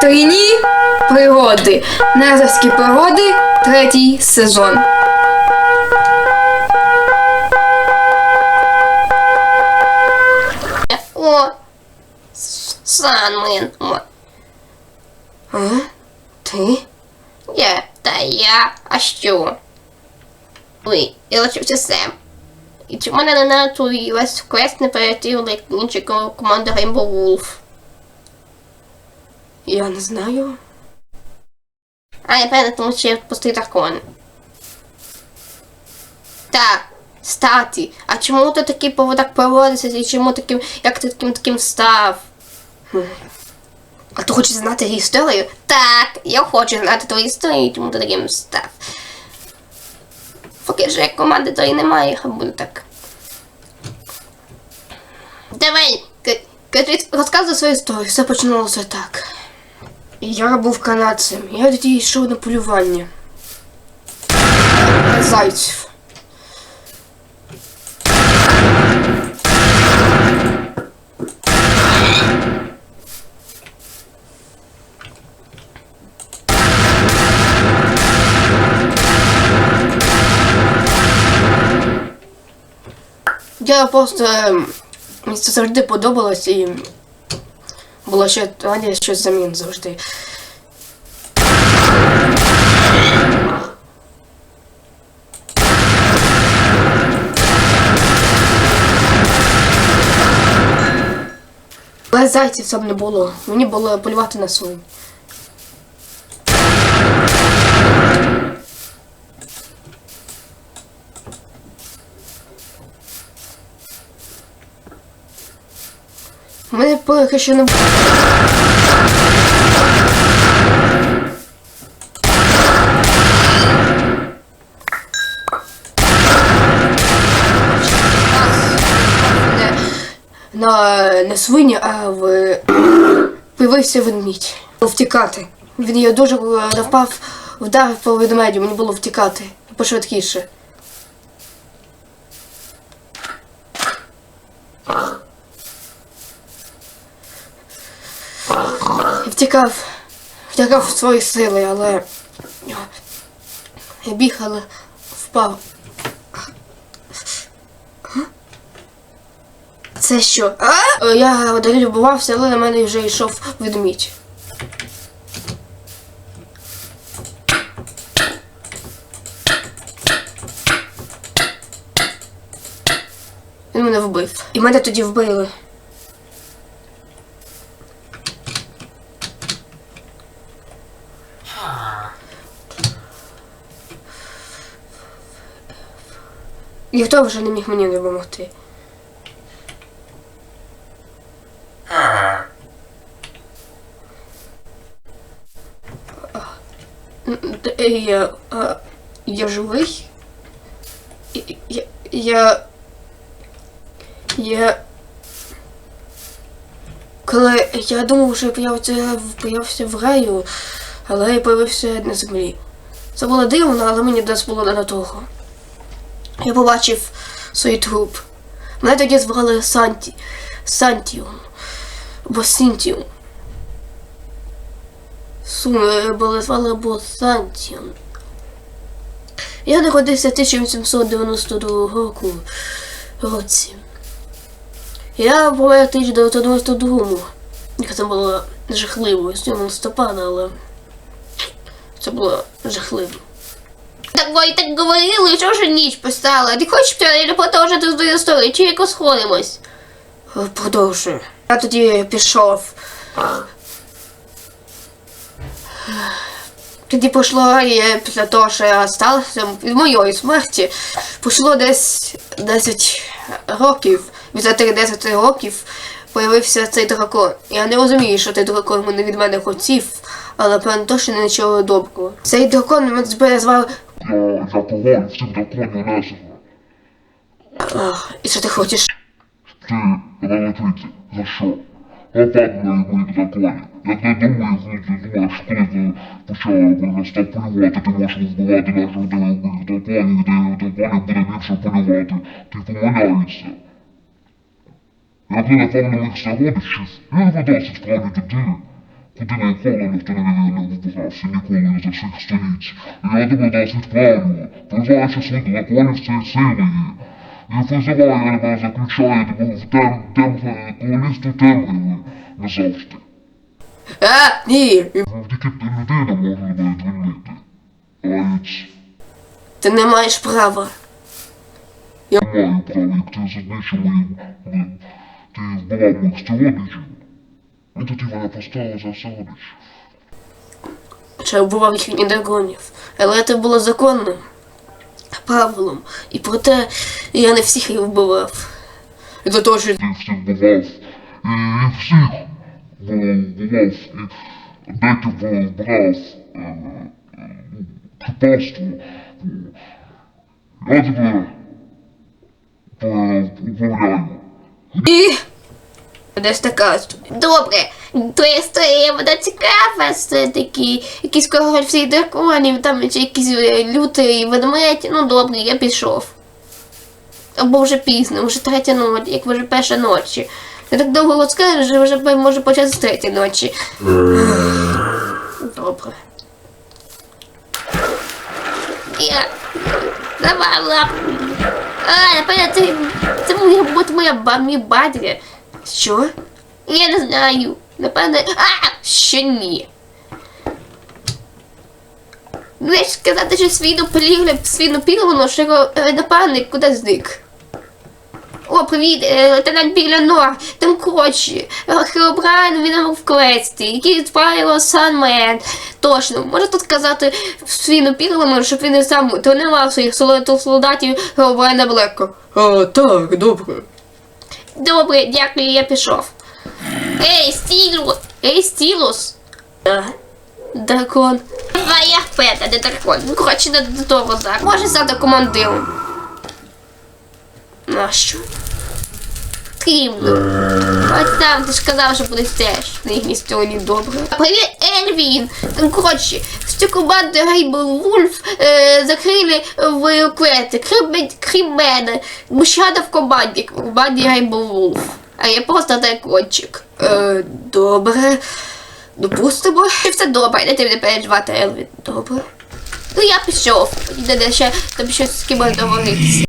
Трійні пригоди. Назарські пригоди, третій сезон. О, Санмин. А? Ти? Я, та я, а що? Ой, я лишився сам. І в мене не на той весь квест не перейти, як інші ко- команда Rainbow Wolf? Я не знаю. А, я певно, тому що я пустий дракон. Так, статі. А чому ти такий поводок поводиться і чому таким, як ти таким таким став? А ти хочеш знати історію? Так, я хочу знати твою історію, чому ти таким став. Поки ж як команди тої немає, хай буде так. Давай, кажи, розказуй свою історію. Все починалося так. Я був канадцем. Я тоді йшов на полювання. На Зайців. Я просто ем, мені це завжди подобалось і було ще Аня щось замін завжди. Але зайців там не було. Мені було полювати на свою. Мене поки що не на, на свині, а в появився ведмідь. Втікати. Він її дуже е, напав, вдарив по ведмедю, мені було втікати. Пошвидкіше. І втікав. Втікав в свої сили, але. Я біг, але впав. Це що? А? Я далі любувався, але на мене вже йшов ведмідь. Він мене вбив. І мене тоді вбили. Ніхто вже не міг мені допомогти. Я, я живий? Я, я, я. Коли я думав, що я появився в раю, але я появився на землі. Це було дивно, але мені десь було не до того. Я побачив свій труп. Мене тоді звали Санті. Сантіум. Або Сінтіум. Суми були звали або Сантіум. Я народився в 1892 року році. Я помер в 1992. Яка це було жахливо, 7 листопада, але це було жахливо. Так ви так говорили, що вже ніч постала. Ти хочеш продовжити свою історію, чи якось сходимось? Е, Продовжую. Я тоді пішов. Тоді пішло після того, що я сталося від моєї смерті, пройшло десь 10 років. Після тих 10 років появився цей дракон. Я не розумію, що цей дракон мене від мене хотів, але певно точно нічого доброго. Цей дракон мене звав. Я, я погоню всіх драконів лесова. Ах, І що ти хочеш? Ти велетриці, за що? На моїх драконів. Як не думаю, ти думаєш, коли ти почала перестав полювати, ти можеш вбивати наших моїх драконів, і ти драконів буде більше полювати. Ти помиляєшся. Як ти напевно їх заводиш, щось, як ви досить справді тоді, куди ніколи ніхто не вибирався, ніколи за всіх століть. І я тебе досить правильно, призиваючи свої драконів цієї сили. І призиваю тебе, заключаю тебе в тем, тем, колоністу темряви назавжди. А, ні, Тільки людина може тебе звільнити. Навіть ти не маєш права. я маю право, як ти знищив мої... ми- Ти вбивав моїх сородичів. Мене поставили за сородичів. Чи вбивав їхніх драконів. Але це було законним правилом. І проте я не всіх їх вбивав. І за те, що Ти всіх вбивав. І, і всіх вбивав. І деких брав е. Я тебе е, управляю. І... Десь така. Добре, твоя історія вона цікава, все-таки якийсь король всіх драконів, там чи якийсь е, лютий ведмедь. Ну добре, я пішов. Або вже пізно, вже третя ночі, як вже перша ночі. Ти так довго розкажеш, що вже може почати з третьої ночі. Добре. Я... Давай лапу. А, напевно, це, це моя, моя ба, мій батько. Що? Я не знаю. Напевно. А! Ще ні. Знаєш сказати, що свіну пілону, що його е, куди зник. О, привіт, е, лейтенант Біглянор, там Крочі, Хеобрайн, він в квесті, який відправило Санмен. Точно, може тут сказати свіну пілону, щоб він сам тренував своїх солдатів Хеобрайна Блека. А, так, добре. Добре, дякую, я пішов. Ей, Стілус! Ей, Стілус! Дракон. Давай я не дракон. Ну, коротше, не до того зараз. Може стати командиром. Нащо? Потрібно. Ось там ти ж казав, що будеш теж на їхній стороні добре. Привіт, Там, коротше, всю команду Гейбл Вульф е, закрили в квети, крім, крім мене. Мужчина в команді, в команді Гейбл Вульф. А я просто дракончик. Е, добре. Допустимо. І все добре, не ти не переживати, Ельвін. Добре. Ну я пішов. Іде ще там щось з кимось договоритися.